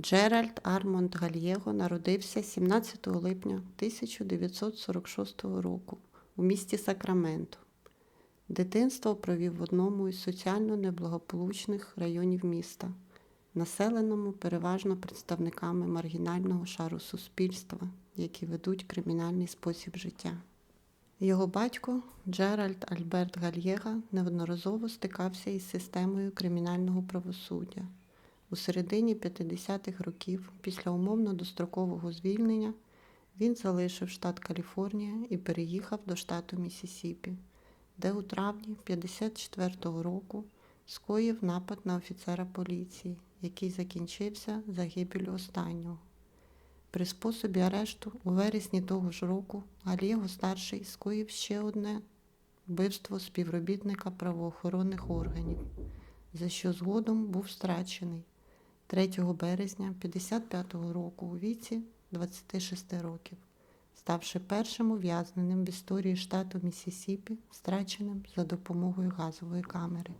Джеральд Армонд Гальєго народився 17 липня 1946 року у місті Сакраменто. Дитинство провів в одному із соціально неблагополучних районів міста, населеному переважно представниками маргінального шару суспільства, які ведуть кримінальний спосіб життя. Його батько Джеральд Альберт Гальєга неодноразово стикався із системою кримінального правосуддя. У середині 50-х років, після умовно дострокового звільнення, він залишив штат Каліфорнія і переїхав до штату Міссісіпі, де у травні 54-го року скоїв напад на офіцера поліції, який закінчився загибелю останнього. При способі арешту у вересні того ж року Галєго старший скоїв ще одне вбивство співробітника правоохоронних органів, за що згодом був страчений 3 березня 55-го року у віці 26 років, ставши першим ув'язненим в історії штату Міссісіпі, страченим за допомогою газової камери.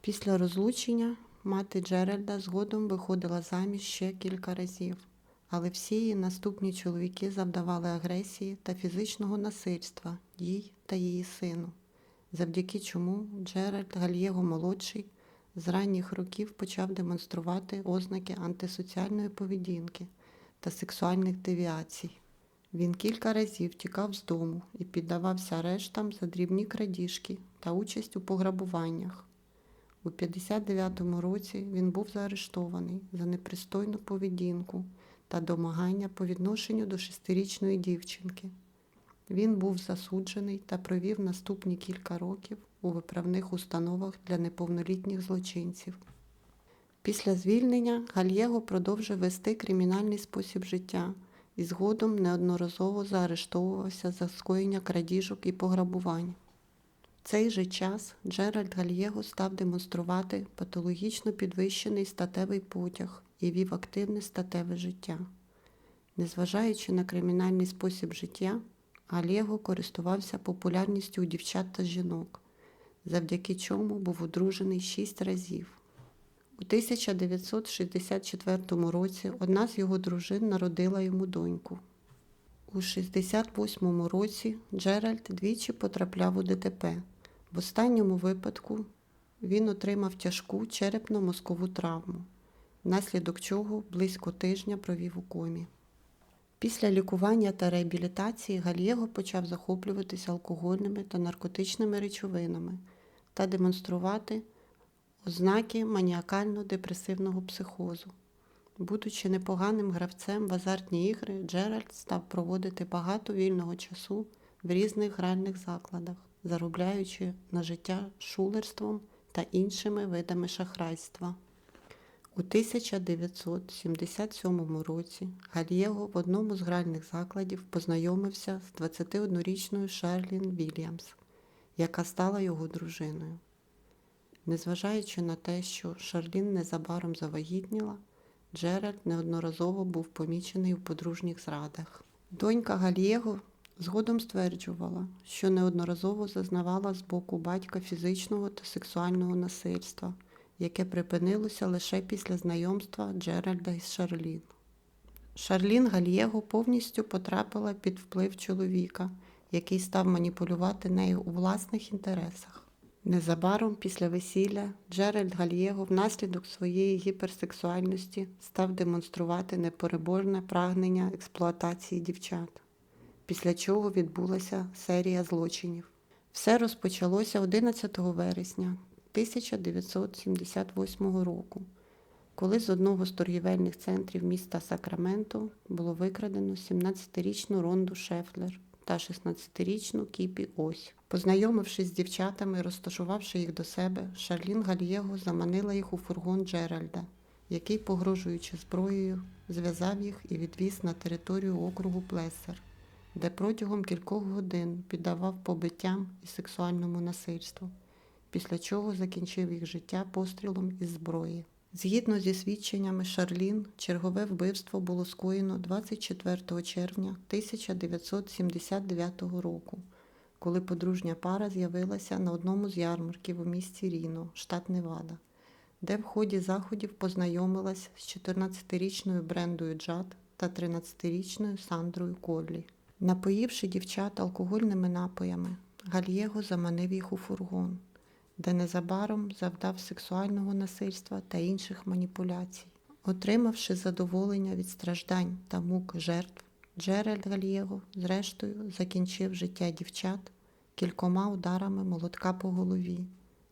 Після розлучення мати Джеральда згодом виходила заміж ще кілька разів, але всі її наступні чоловіки завдавали агресії та фізичного насильства їй та її сину, завдяки чому Джеральд Гальєго молодший з ранніх років почав демонструвати ознаки антисоціальної поведінки та сексуальних девіацій. Він кілька разів тікав з дому і піддавався арештам за дрібні крадіжки та участь у пограбуваннях. У 59-му році він був заарештований за непристойну поведінку та домагання по відношенню до шестирічної дівчинки. Він був засуджений та провів наступні кілька років у виправних установах для неповнолітніх злочинців. Після звільнення Гальєго продовжив вести кримінальний спосіб життя і згодом неодноразово заарештовувався за скоєння крадіжок і пограбувань. В цей же час Джеральд Гальєго став демонструвати патологічно підвищений статевий потяг і вів активне статеве життя. Незважаючи на кримінальний спосіб життя, Гальєго користувався популярністю у дівчат та жінок, завдяки чому був одружений шість разів. У 1964 році одна з його дружин народила йому доньку. У 68 році Джеральд двічі потрапляв у ДТП. В останньому випадку він отримав тяжку черепно-мозкову травму, внаслідок чого близько тижня провів у комі. Після лікування та реабілітації Гальєго почав захоплюватися алкогольними та наркотичними речовинами та демонструвати ознаки маніакально-депресивного психозу. Будучи непоганим гравцем в азартні ігри, Джеральд став проводити багато вільного часу в різних гральних закладах, заробляючи на життя шулерством та іншими видами шахрайства. У 1977 році Гальєго в одному з гральних закладів познайомився з 21-річною Шарлін Вільямс, яка стала його дружиною. Незважаючи на те, що Шарлін незабаром завагітніла, Джеральд неодноразово був помічений у подружніх зрадах. Донька Гальєго згодом стверджувала, що неодноразово зазнавала з боку батька фізичного та сексуального насильства, яке припинилося лише після знайомства Джеральда із Шарлін. Шарлін Гальєго повністю потрапила під вплив чоловіка, який став маніпулювати нею у власних інтересах. Незабаром після весілля Джеральд Гальєго внаслідок своєї гіперсексуальності став демонструвати непереборне прагнення експлуатації дівчат, після чого відбулася серія злочинів. Все розпочалося 11 вересня 1978 року, коли з одного з торгівельних центрів міста Сакраменто було викрадено 17-річну Ронду Шефлер та 16-річну Кіпі Ось. Познайомившись з дівчатами розташувавши їх до себе, Шарлін Гальєго заманила їх у фургон Джеральда, який, погрожуючи зброєю, зв'язав їх і відвіз на територію округу Плесер, де протягом кількох годин піддавав побиттям і сексуальному насильству, після чого закінчив їх життя пострілом із зброї. Згідно зі свідченнями Шарлін, чергове вбивство було скоєно 24 червня 1979 року, коли подружня пара з'явилася на одному з ярмарків у місті Ріно, штат Невада, де в ході заходів познайомилась з 14-річною Брендою Джад та 13-річною Сандрою Коллі. Напоївши дівчат алкогольними напоями, Гальєго заманив їх у фургон, де незабаром завдав сексуального насильства та інших маніпуляцій. Отримавши задоволення від страждань та мук жертв, Джеральд Гальєго, зрештою, закінчив життя дівчат кількома ударами молотка по голові,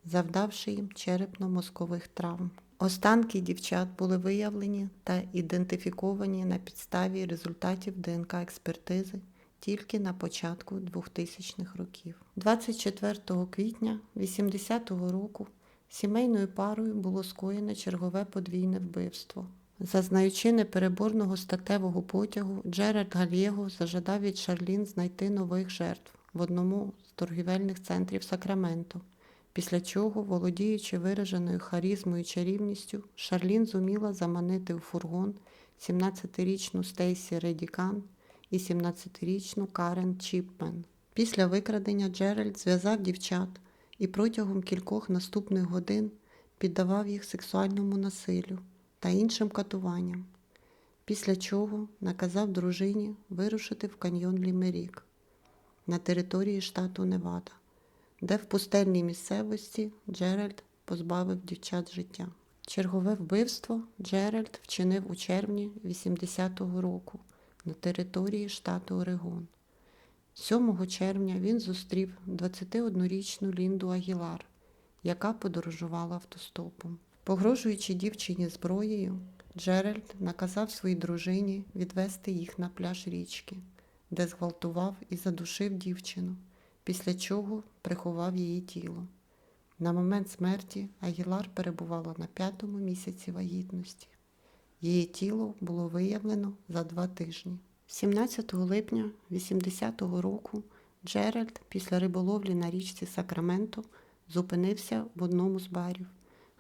завдавши їм черепно-мозкових травм. Останки дівчат були виявлені та ідентифіковані на підставі результатів ДНК-експертизи тільки на початку 2000-х років. 24 квітня 80-го року сімейною парою було скоєно чергове подвійне вбивство. Зазнаючи непереборного статевого потягу, Джеральд Гальєго зажадав від Шарлін знайти нових жертв в одному з торгівельних центрів Сакраменто. Після чого, володіючи вираженою харізмою і чарівністю, Шарлін зуміла заманити у фургон 17-річну Стейсі Редікан і 17-річну Карен Чіпмен. Після викрадення Джеральд зв'язав дівчат і протягом кількох наступних годин піддавав їх сексуальному насиллю та іншим катуванням, після чого наказав дружині вирушити в каньйон Лімерік на території штату Невада, де в пустельній місцевості Джеральд позбавив дівчат життя. Чергове вбивство Джеральд вчинив у червні 80-го року на території штату Орегон. 7 червня він зустрів 21-річну Лінду Агілар, яка подорожувала автостопом. Погрожуючи дівчині зброєю, Джеральд наказав своїй дружині відвести їх на пляж річки, де зґвалтував і задушив дівчину, після чого приховав її тіло. На момент смерті Агілар перебувала на п'ятому місяці вагітності. Її тіло було виявлено за два тижні. 17 липня 80-го року Джеральд після риболовлі на річці Сакраменто зупинився в одному з барів,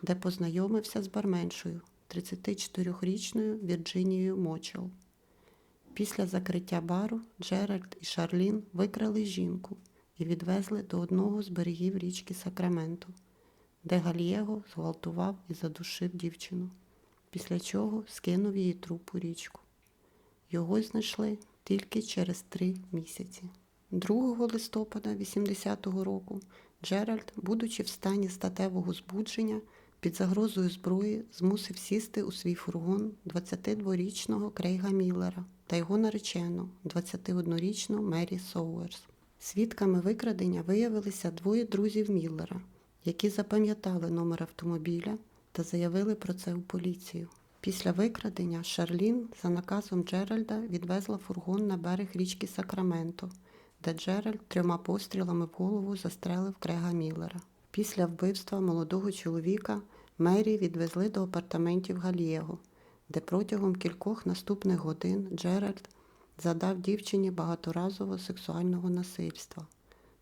де познайомився з барменшою 34-річною Вірджинією Мочел. Після закриття бару Джеральд і Шарлін викрали жінку і відвезли до одного з берегів річки Сакраменто, де Гальєго зґвалтував і задушив дівчину, після чого скинув її труп у річку. Його знайшли тільки через три місяці. 2 листопада 80-го року Джеральд, будучи в стані статевого збудження, під загрозою зброї змусив сісти у свій фургон 22-річного Крейга Міллера та його наречену 21-річну Мері Соуерс. Свідками викрадення виявилися двоє друзів Міллера, які запам'ятали номер автомобіля та заявили про це у поліцію. Після викрадення Шарлін за наказом Джеральда відвезла фургон на берег річки Сакраменто, де Джеральд трьома пострілами в голову застрелив Крега Міллера. Після вбивства молодого чоловіка Мері відвезли до апартаментів Гальєго, де протягом кількох наступних годин Джеральд задав дівчині багаторазового сексуального насильства.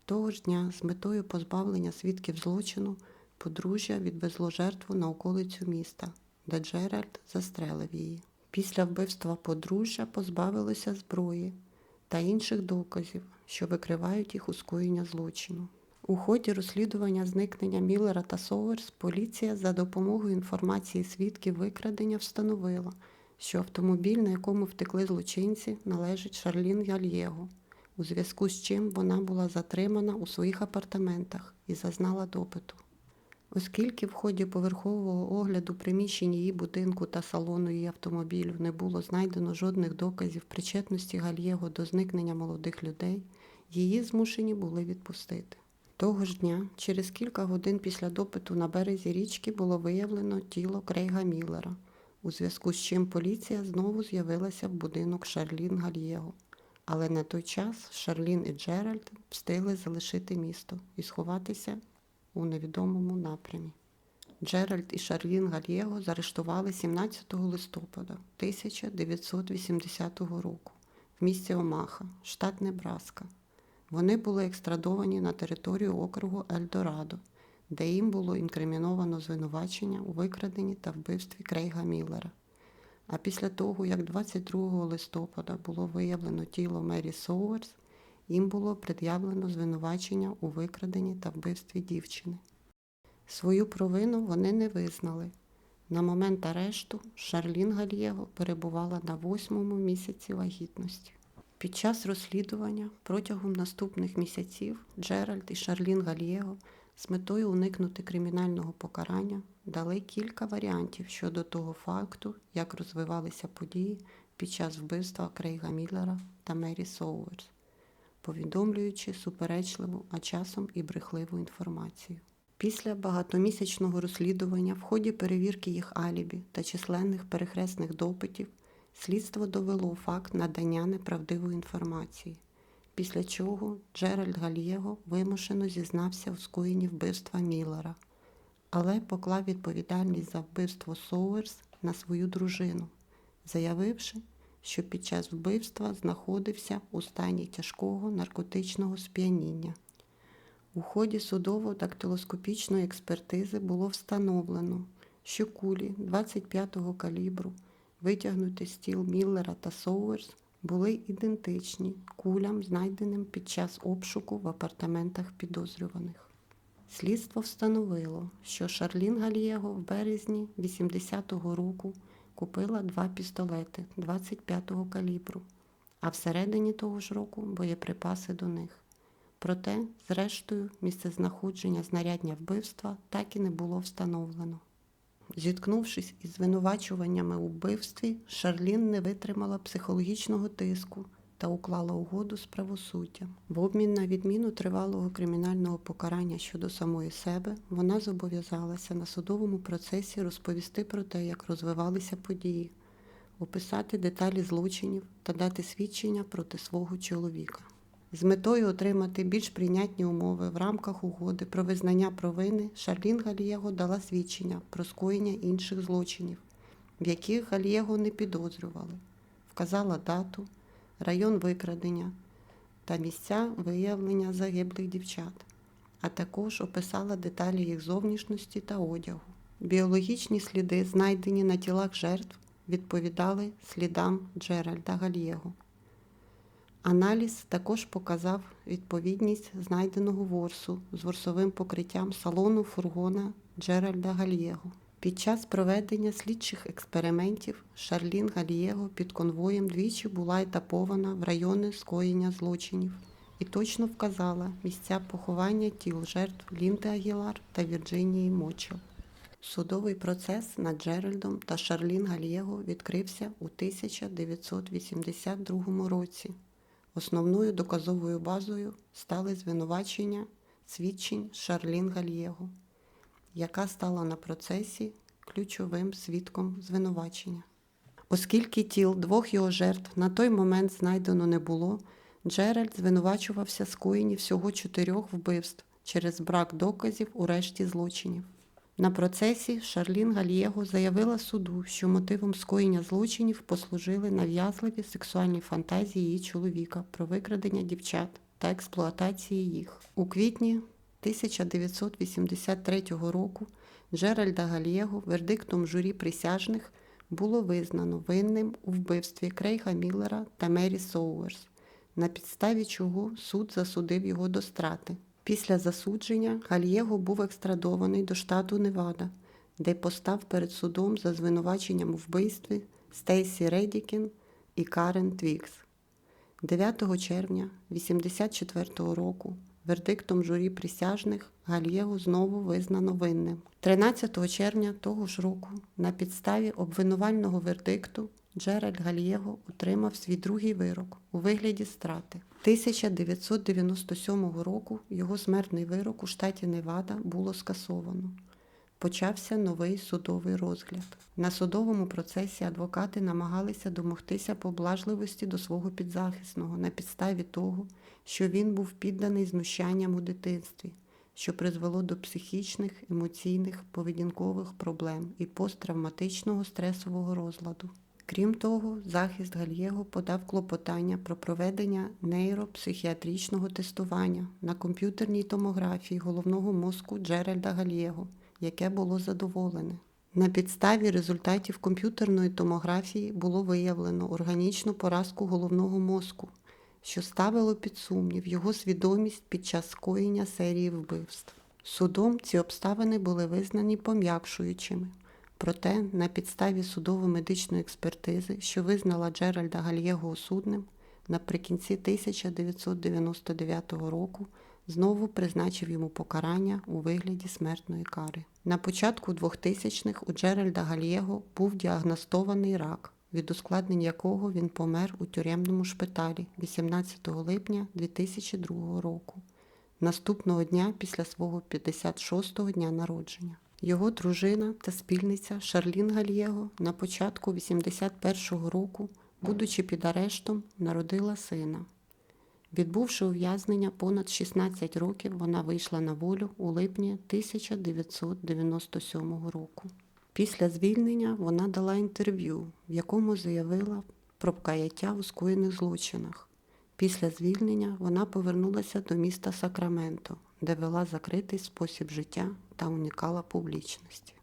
Того ж дня з метою позбавлення свідків злочину подружжя відвезло жертву на околицю міста, де Джеральд застрелив її. Після вбивства подружжя позбавилося зброї та інших доказів, що викривають їх у скоєння злочину. У ході розслідування зникнення Міллера та Соверс поліція за допомогою інформації свідків викрадення встановила, що автомобіль, на якому втекли злочинці, належить Шарлін Гальєго, у зв'язку з чим вона була затримана у своїх апартаментах і зазнала допиту. Оскільки в ході поверхового огляду приміщень її будинку та салону її автомобілю не було знайдено жодних доказів причетності Гальєго до зникнення молодих людей, її змушені були відпустити. Того ж дня, через кілька годин після допиту на березі річки було виявлено тіло Крейга Міллера, у зв'язку з чим поліція знову з'явилася в будинок Шарлін Гальєго. Але на той час Шарлін і Джеральд встигли залишити місто і сховатися у невідомому напрямі. Джеральд і Шарлін Гальєго заарештували 17 листопада 1980 року в місті Омаха, штат Небраска. Вони були екстрадовані на територію округу Ельдорадо, де їм було інкриміновано звинувачення у викраденні та вбивстві Крейга Міллера. А після того, як 22 листопада було виявлено тіло Мері Соуерс, їм було пред'явлено звинувачення у викраденні та вбивстві дівчини. Свою провину вони не визнали. На момент арешту Шарлін Гальєго перебувала на восьмому місяці вагітності. Під час розслідування протягом наступних місяців Джеральд і Шарлін Гальєго з метою уникнути кримінального покарання дали кілька варіантів щодо того факту, як розвивалися події під час вбивства Крейга Міллера та Мері Соуерс, повідомлюючи суперечливу, а часом і брехливу інформацію. Після багатомісячного розслідування в ході перевірки їх алібі та численних перехресних допитів слідство довело факт надання неправдивої інформації, після чого Джеральд Гальєго вимушено зізнався у скоєнні вбивства Міллера, але поклав відповідальність за вбивство Соуерс на свою дружину, заявивши, що під час вбивства знаходився у стані тяжкого наркотичного сп'яніння. У ході судово-дактилоскопічної експертизи було встановлено, що кулі 25-го калібру, витягнуті з тіл Міллера та Соуерс, були ідентичні кулям, знайденим під час обшуку в апартаментах підозрюваних. Слідство встановило, що Шарлін Гальєго в березні 80-го року купила два пістолети 25-го калібру, а всередині того ж року боєприпаси до них. Проте, зрештою, місцезнаходження знарядня вбивства так і не було встановлено. Зіткнувшись із звинувачуваннями у вбивстві, Шарлін не витримала психологічного тиску та уклала угоду з правосуддям. В обмін на відміну тривалого кримінального покарання щодо самої себе, вона зобов'язалася на судовому процесі розповісти про те, як розвивалися події, описати деталі злочинів та дати свідчення проти свого чоловіка. З метою отримати більш прийнятні умови в рамках угоди про визнання провини Шарлін Галієго дала свідчення про скоєння інших злочинів, в яких Галієго не підозрювали, вказала дату, район викрадення та місця виявлення загиблих дівчат, а також описала деталі їх зовнішності та одягу. Біологічні сліди, знайдені на тілах жертв, відповідали слідам Джеральда Гальєго. Аналіз також показав відповідність знайденого ворсу з ворсовим покриттям салону фургона Джеральда Гальєго. Під час проведення слідчих експериментів Шарлін Гальєго під конвоєм двічі була етапована в райони скоєння злочинів і точно вказала місця поховання тіл жертв Лінди Агілар та Вірджинії Мочел. Судовий процес над Джеральдом та Шарлін Гальєго відкрився у 1982 році. Основною доказовою базою стали звинувачення свідчень Шарлін Гальєго, яка стала на процесі ключовим свідком звинувачення. Оскільки тіл двох його жертв на той момент знайдено не було, Джеральд звинувачувався скоєнні всього чотирьох вбивств через брак доказів у решті злочинів. На процесі Шарлін Гальєго заявила суду, що мотивом скоєння злочинів послужили нав'язливі сексуальні фантазії її чоловіка про викрадення дівчат та експлуатації їх. У квітні 1983 року Джеральда Гальєго вердиктом журі присяжних було визнано винним у вбивстві Крейга Міллера та Мері Соуерс, на підставі чого суд засудив його до страти. Після засудження Гальєго був екстрадований до штату Невада, де постав перед судом за звинуваченням у вбивстві Стейсі Редікін і Карен Твікс. 9 червня 1984 року вердиктом журі присяжних Гальєгу знову визнано винним. 13 червня того ж року на підставі обвинувального вердикту Джеральд Гальєго отримав свій другий вирок у вигляді страти. 1997 року його смертний вирок у штаті Невада було скасовано. Почався новий судовий розгляд. На судовому процесі адвокати намагалися домогтися поблажливості до свого підзахисного на підставі того, що він був підданий знущанням у дитинстві, що призвело до психічних, емоційних, поведінкових проблем і посттравматичного стресового розладу. Крім того, захист Гальєго подав клопотання про проведення нейропсихіатричного тестування на комп'ютерній томографії головного мозку Джеральда Гальєго, яке було задоволене. На підставі результатів комп'ютерної томографії було виявлено органічну поразку головного мозку, що ставило під сумнів його свідомість під час скоєння серії вбивств. Судом ці обставини були визнані пом'якшуючими. Проте на підставі судово-медичної експертизи, що визнала Джеральда Гальєго осудним, наприкінці 1999 року знову призначив йому покарання у вигляді смертної кари. На початку 2000-х у Джеральда Гальєго був діагностований рак, від ускладнень якого він помер у тюремному шпиталі 18 липня 2002 року наступного дня після свого 56-го дня народження. Його дружина та спільниця Шарлін Гальєго на початку 81-го року, будучи під арештом, народила сина. Відбувши ув'язнення понад 16 років, вона вийшла на волю у липні 1997 року. Після звільнення вона дала інтерв'ю, в якому заявила про каяття у скоєних злочинах. Після звільнення вона повернулася до міста Сакраменто, де вела закритий спосіб життя та уникала публічності.